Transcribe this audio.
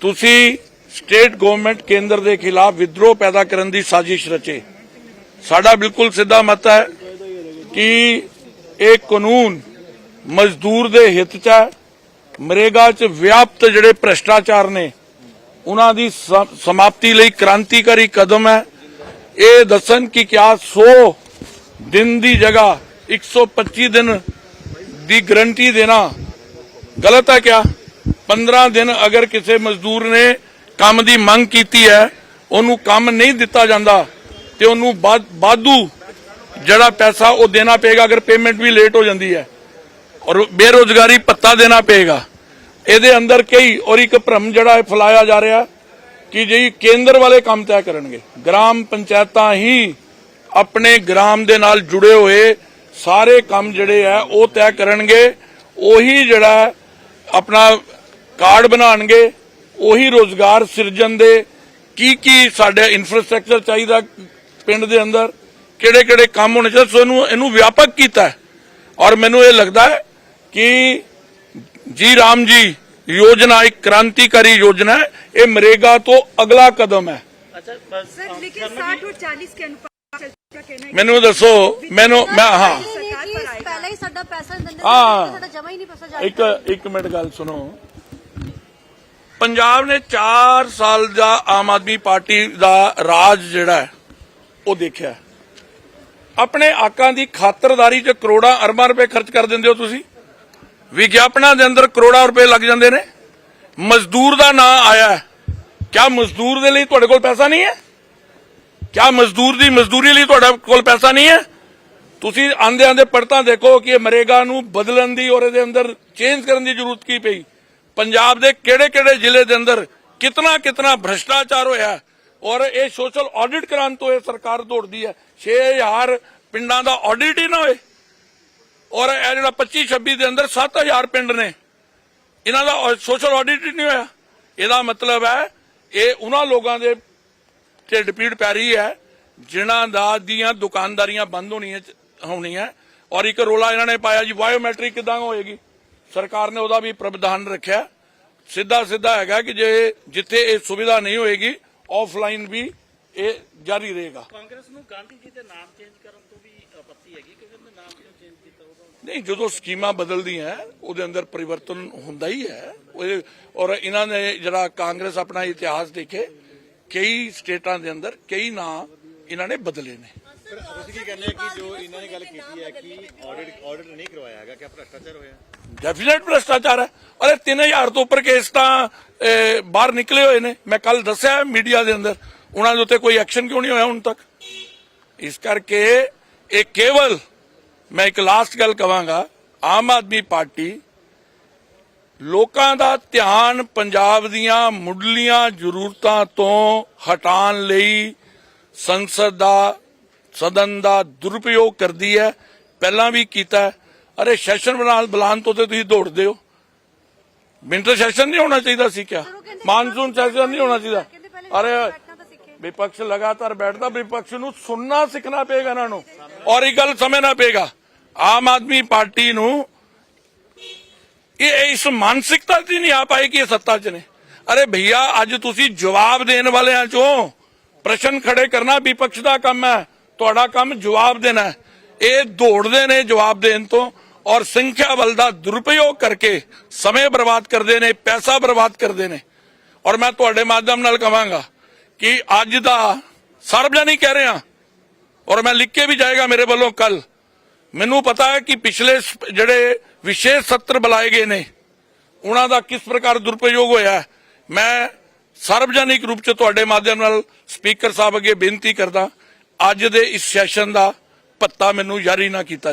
ਤੁਸੀਂ state government ਕੇਂਦਰ ਦੇ ਖਿਲਾਫ ਵਿਦਰੋਹ ਪੈਦਾ ਕਰਨ ਦੀ ਸਾਜ਼ਿਸ਼ ਰਚੇ। ਸਾਡਾ ਬਿਲਕੁਲ ਸਿੱਧਾ ਮਤ ਹੈ ਕਿ ਇਹ ਕਾਨੂੰਨ ਮਜ਼ਦੂਰ ਦੇ ਹਿੱਤ 'ਚ ਹੈ, ਮਰੇਗਾ 'ਚ ਵਿਆਪਤ ਜਿਹੜੇ ਭ੍ਰਸ਼ਟਾਚਾਰ ਨੇ, ਉਹਨਾਂ ਦੀ ਸਮਾਪਤੀ ਲਈ ਕ੍ਰਾਂਤੀਕਾਰੀ ਕਦਮ ਹੈ। ਇਹ ਦੱਸਣ ਕਿ ਕਿਆ 100 ਦਿਨ ਦੀ ਜਗ੍ਹਾ 125 ਦਿਨ ਦੀ ਗਰੰਟੀ ਦੇਣਾ ਗਲਤ ਹੈ ਕਿਆ? 15 ਦਿਨ ਅਗਰ ਕਿਸੇ ਮਜ਼ਦੂਰ ਨੇ ਕੰਮ ਦੀ ਮੰਗ ਕੀਤੀ ਹੈ, ਉਹਨੂੰ ਕੰਮ ਨਹੀਂ ਦਿੱਤਾ ਜਾਂਦਾ ਤੇ ਉਹਨੂੰ ਬਾਦ- ਵਾਧੂ ਜਿਹੜਾ ਪੈਸਾ ਉਹ ਦੇਣਾ ਪਏਗਾ, ਅਗਰ ਪੇਮੈਂਟ ਵੀ ਲੇਟ ਹੋ ਜਾਂਦੀ ਹੈ ਔਰ ਬੇਰੋਜ਼ਗਾਰੀ ਭੱਤਾ ਦੇਣਾ ਪਏਗਾ। ਇਹਦੇ ਅੰਦਰ ਕਈ ਔਰ ਇੱਕ ਭ੍ਰਮ ਜਿਹੜਾ ਹੈ ਫੈਲਾਇਆ ਜਾ ਰਿਹਾ ਕਿ ਜੀ ਕੇਂਦਰ ਵਾਲੇ ਕੰਮ ਤੈਅ ਕਰਨਗੇ, ਗ੍ਰਾਮ ਪੰਚਾਇਤਾਂ ਹੀ ਆਪਣੇ ਗ੍ਰਾਮ ਦੇ ਨਾਲ ਜੁੜੇ ਹੋਏ ਸਾਰੇ ਕੰਮ ਜਿਹੜੇ ਆ ਉਹ ਤੈਅ ਕਰਨਗੇ। ਉਹੀ ਜਿਹੜਾ ਆਪਣਾ ਕਾਰਡ ਬਣਾਣਗੇ ਉਹੀ ਰੋਜ਼ਗਾਰ ਸਿਰਜਣ ਦੇ ਕੀ ਕੀ ਸਾਡੇ ਇਨਫਰਾਸਟ੍ਰਕਚਰ ਚਾਹੀਦਾ ਪਿੰਡ ਦੇ ਅੰਦਰ ਕਿਹੜੇ ਕਿਹੜੇ ਕੰਮ ਹੋਣੇ ਚਾਹੀਦੇ ਸੋ ਇਹਨੂੰ ਇਹਨੂੰ ਵਿਆਪਕ ਕੀਤਾ ਔਰ ਮੈਨੂੰ ਇਹ ਲੱਗਦਾ ਹੈ ਕਿ ਜੀ ਰਾਮ ਜੀ ਯੋਜਨਾ ਇੱਕ ਕ੍ਰਾਂਤੀਕਾਰੀ ਯੋਜਨਾ ਹੈ ਇਹ ਮਰੇਗਾ ਤੋਂ ਅਗਲਾ ਕਦਮ ਹੈ। ਮੈਨੂੰ ਦੱਸੋ ਮੈਨੂੰ ਮੈਂ ਹਾਂ। ਪਹਿਲਾਂ ਹੀ ਸਾਡਾ ਪੈਸਾ ਦਿੰਦੇ ਸਾਡਾ ਜਮਾ ਹੀ ਨਹੀਂ ਪੈਸਾ ਜਾਂਦਾ। ਇੱਕ ਇੱਕ ਮਿੰਟ ਗੱਲ ਸੁਣੋ। ਪੰਜਾਬ ਨੇ 4 ਸਾਲ ਦਾ ਆਮ ਆਦਮੀ ਪਾਰਟੀ ਦਾ ਰਾਜ ਜਿਹੜਾ ਉਹ ਦੇਖਿਆ ਆਪਣੇ ਆਕਾਂ ਦੀ ਖਾਤਰਦਾਰੀ 'ਚ ਕਰੋੜਾਂ ਅਰਬਾਂ ਰੁਪਏ ਖਰਚ ਕਰ ਦਿੰਦੇ ਹੋ ਤੁਸੀਂ। ਵਿਗਿਆਪਨਾਂ ਦੇ ਅੰਦਰ ਕਰੋੜਾਂ ਰੁਪਏ ਲੱਗ ਜਾਂਦੇ ਨੇ। ਮਜ਼ਦੂਰ ਦਾ ਨਾਂ ਆਇਆ ਕਿਆ ਮਜ਼ਦੂਰ ਦੇ ਲਈ ਤੁਹਾਡੇ ਕੋਲ ਪੈਸਾ ਨਹੀਂ ਹੈ? ਕਿਆ ਮਜ਼ਦੂਰ ਦੀ ਮਜ਼ਦੂਰੀ ਲਈ ਤੁਹਾਡੇ ਕੋਲ ਪੈਸਾ ਨਹੀਂ ਹੈ? ਤੁਸੀਂ ਆਂਦੇ ਆਂਦੇ ਪੜਤਾ ਦੇਖੋ ਕਿ ਇਹ ਮਰੇਗਾ ਨੂੰ ਬਦਲਣ ਦੀ ਔਰ ਇਹਦੇ ਅੰਦਰ ਚੇਂਜ ਕਰਨ ਦੀ ਜ਼ਰੂਰਤ ਕੀ ਪਈ? ਪੰਜਾਬ ਦੇ ਕਿਹੜੇ ਕਿਹੜੇ ਜ਼ਿਲ੍ਹੇ ਦੇ ਅੰਦਰ ਕਿਤਨਾ ਕਿਤਨਾ ਭ੍ਰਸ਼ਟਾਚਾਰ ਹੋਇਆ ਔਰ ਇਹ ਸੋਸ਼ਲ ਆਡਿਟ ਕਰਾਉਣ ਤੋਂ ਇਹ ਸਰਕਾਰ ਦੌੜਦੀ ਹੈ। 6000 ਪਿੰਡਾਂ ਦਾ ਆਡਿਟ ਹੀ ਨਾ ਹੋਏ। ਔਰ ਇਹ ਜਿਹੜਾ 25 26 ਦੇ ਅੰਦਰ 7000 ਪਿੰਡ ਨੇ। ਇਹਨਾਂ ਦਾ ਸੋਸ਼ਲ ਆਡਿਟ ਹੀ ਨਹੀਂ ਹੋਇਆ। ਇਹਦਾ ਮਤਲਬ ਹੈ, ਇਹ ਉਹਨਾਂ ਲੋਕਾਂ ਦੇ ਢਿੱਡ ਪੀੜ ਪੈ ਰਹੀ ਹੈ, ਜਿਨ੍ਹਾਂ ਦਾ ਦੀਆਂ ਦੁਕਾਨਦਾਰੀਆਂ ਬੰਦ ਹੋਣੀਆਂ ਹੋਣੀਆਂ। ਔਰ ਇੱਕ ਰੋਲਾ ਇਹਨਾਂ ਨੇ ਪਾਇਆ ਜੀ, ਬਾਇਓਮੈਟ੍ਰਿਕ ਕਿਦਾਂ ਹੋਏਗੀ? ਸਰਕਾਰ ਨੇ ਉਹਦਾ ਵੀ ਪ੍ਰਬੰਧਨ ਰੱਖਿਆ। ਸਿੱਧਾ ਸਿੱਧਾ ਹੈਗਾ ਕਿ ਜੇ ਜਿੱਥੇ ਇਹ ਸੁਵਿਧਾ ਨਹੀਂ ਹੋਏਗੀ ਆਫਲਾਈਨ ਵੀ ਇਹ ਜਾਰੀ ਰਹੇਗਾ। ਕਾਂਗਰਸ ਨੂੰ ਗਾਂਧੀ ਜੀ ਦੇ ਨਾਮ ਚੇਂਜ ਕਰਨ ਤੋਂ ਵੀ ਆਪੱਤੀ ਹੈਗੀ ਕਿ ਉਹਦੇ ਨਾਮ ਕਿਉਂ ਚੇਂਜ ਕੀਤਾ ਉਹਦਾ ਨਹੀਂ ਜਦੋਂ ਸਕੀਮਾਂ ਬਦਲਦੀਆਂ ਉਹਦੇ ਅੰਦਰ ਪਰਿਵਰਤਨ ਹੁੰਦਾ ਹੀ ਹੈ। ਔਰ ਇਹਨਾਂ ਨੇ ਜਿਹੜਾ ਕਾਂਗਰਸ ਆਪਣਾ ਇਤਿਹਾਸ ਦੇਖੇ ਕਈ ਸਟੇਟਾਂ ਦੇ ਅੰਦਰ ਕਈ ਨਾਂ ਇਹਨਾਂ ਨੇ ਬਦਲੇ ਨੇ। ਤੁਸੀਂ ਕੀ ਕਹਿੰਦੇ ਕਿ ਜੋ ਇਹਨਾਂ ਨੇ ਗੱਲ ਕੀਤੀ ਹੈ ਕਿ ਆਡਿਟ ਆਡਿਟ ਨਹੀਂ ਕਰਵਾਇਆ ਹੈਗਾ, ਕਿ ਭ੍ਰਸ਼ਟਾਚਾਰ ਹੋਇਆ? ਡੈਫੀਨੇਟ ਭ੍ਰਸ਼ਟਾਚਾਰ ਹੈ। ਅਰੇ 3000 ਤੋਂ ਉੱਪਰ ਕੇਸ ਤਾਂ ਬਾਹਰ ਨਿਕਲੇ ਹੋਏ ਨੇ। ਮੈਂ ਕੱਲ ਦੱਸਿਆ ਮੀਡੀਆ ਦੇ ਅੰਦਰ, ਉਹਨਾਂ ਦੇ ਉੱਤੇ ਕੋਈ ਐਕਸ਼ਨ ਕਿਉਂ ਨਹੀਂ ਹੋਇਆ ਹੁਣ ਤੱਕ? ਇਸ ਕਰਕੇ ਇਹ ਕੇਵਲ ਮੈਂ ਇੱਕ ਲਾਸਟ ਗੱਲ ਕਵਾਂਗਾ, ਆਮ ਆਦਮੀ ਪਾਰਟੀ ਲੋਕਾਂ ਦਾ ਧਿਆਨ ਪੰਜਾਬ ਦੀਆਂ ਮੁੱਢਲੀਆਂ ਜ਼ਰੂਰਤਾਂ ਤੋਂ ਹਟਾਉਣ ਲਈ ਸੰਸਦ ਦਾ ਸਦਨ ਦਾ ਦੁਰਉਪਯੋਗ ਕਰਦੀ ਹੈ ਪਹਿਲਾਂ ਵੀ ਕੀਤਾ। ਅਰੇ ਸੈਸ਼ਨ ਬਣਾ ਬੁਲਾਉਣ ਤੋਂ ਤੇ ਤੁਸੀਂ ਦੌੜਦੇ ਹੋ ਵਿੰਟਰ ਸੈਸ਼ਨ ਨਹੀਂ ਹੋਣਾ ਚਾਹੀਦਾ ਸੀ ਕਿਆ? ਮਾਨਸੂਨ ਸੈਸ਼ਨ ਨਹੀਂ ਹੋਣਾ ਚਾਹੀਦਾ। ਅਰੇ ਵਿਪਕਸ਼ ਲਗਾਤਾਰ ਬੈਠਦਾ ਵਿਪਕਸ਼ ਨੂੰ ਸੁਣਨਾ ਸਿੱਖਣਾ ਪਏਗਾ ਇਹਨਾਂ ਨੂੰ। ਔਰ ਇਹ ਗੱਲ ਸਮਝਣਾ ਪਏਗਾ। ਆਮ ਆਦਮੀ ਪਾਰਟੀ ਨੂੰ ਇਹ ਇਸ ਮਾਨਸਿਕਤਾ ਦੀ ਨਹੀਂ ਆ ਪਾਏਗੀ ਇਹ ਸੱਤਾ 'ਚ ਨੇ। ਅਰੇ ਭਈਆ ਅੱਜ ਤੁਸੀਂ ਜਵਾਬ ਦੇਣ ਵਾਲਿਆਂ ਚੋਂ ਪ੍ਰਸ਼ਨ ਖੜੇ ਕਰਨਾ ਵਿਪਕਸ਼ ਦਾ ਕੰਮ ਹੈ। ਤੁਹਾਡਾ ਕੰਮ ਜਵਾਬ ਦੇਣਾ ਇਹ ਦੌੜਦੇ ਨੇ ਜਵਾਬ ਦੇਣ ਤੋਂ ਔਰ ਸੰਖਿਆ ਬਲ ਦਾ ਦੁਰਪਯੋਗ ਕਰਕੇ ਸਮੇਂ ਬਰਬਾਦ ਕਰਦੇ ਨੇ, ਪੈਸਾ ਬਰਬਾਦ ਕਰਦੇ ਨੇ। ਔਰ ਮੈਂ ਤੁਹਾਡੇ ਮਾਧਿਅਮ ਨਾਲ ਕਹਾਂਗਾ ਕਿ ਅੱਜ ਦਾ ਸਰਵਜਨਿਕ ਕਹਿ ਰਿਹਾ। ਔਰ ਮੈਂ ਲਿਖ ਕੇ ਵੀ ਜਾਏਗਾ ਮੇਰੇ ਵੱਲੋਂ ਕੱਲ। ਮੈਨੂੰ ਪਤਾ ਹੈ ਕਿ ਪਿਛਲੇ ਜਿਹੜੇ ਵਿਸ਼ੇਸ਼ ਸੱਤਰ ਬੁਲਾਏ ਗਏ ਨੇ, ਉਹਨਾਂ ਦਾ ਕਿਸ ਪ੍ਰਕਾਰ ਦੁਰਪਯੋਗ ਹੋਇਆ ਮੈਂ ਸਾਰਵਜਨਿਕ ਰੂਪ ਚ ਤੁਹਾਡੇ ਮਾਧਿਅਮ ਨਾਲ ਸਪੀਕਰ ਸਾਹਿਬ ਅੱਗੇ ਬੇਨਤੀ ਕਰਦਾ ਅੱਜ ਦੇ ਇਸ ਸੈਸ਼ਨ ਦਾ ਪੱਤਾ ਮੈਨੂੰ ਜਾਰੀ ਨਾ ਕੀਤਾ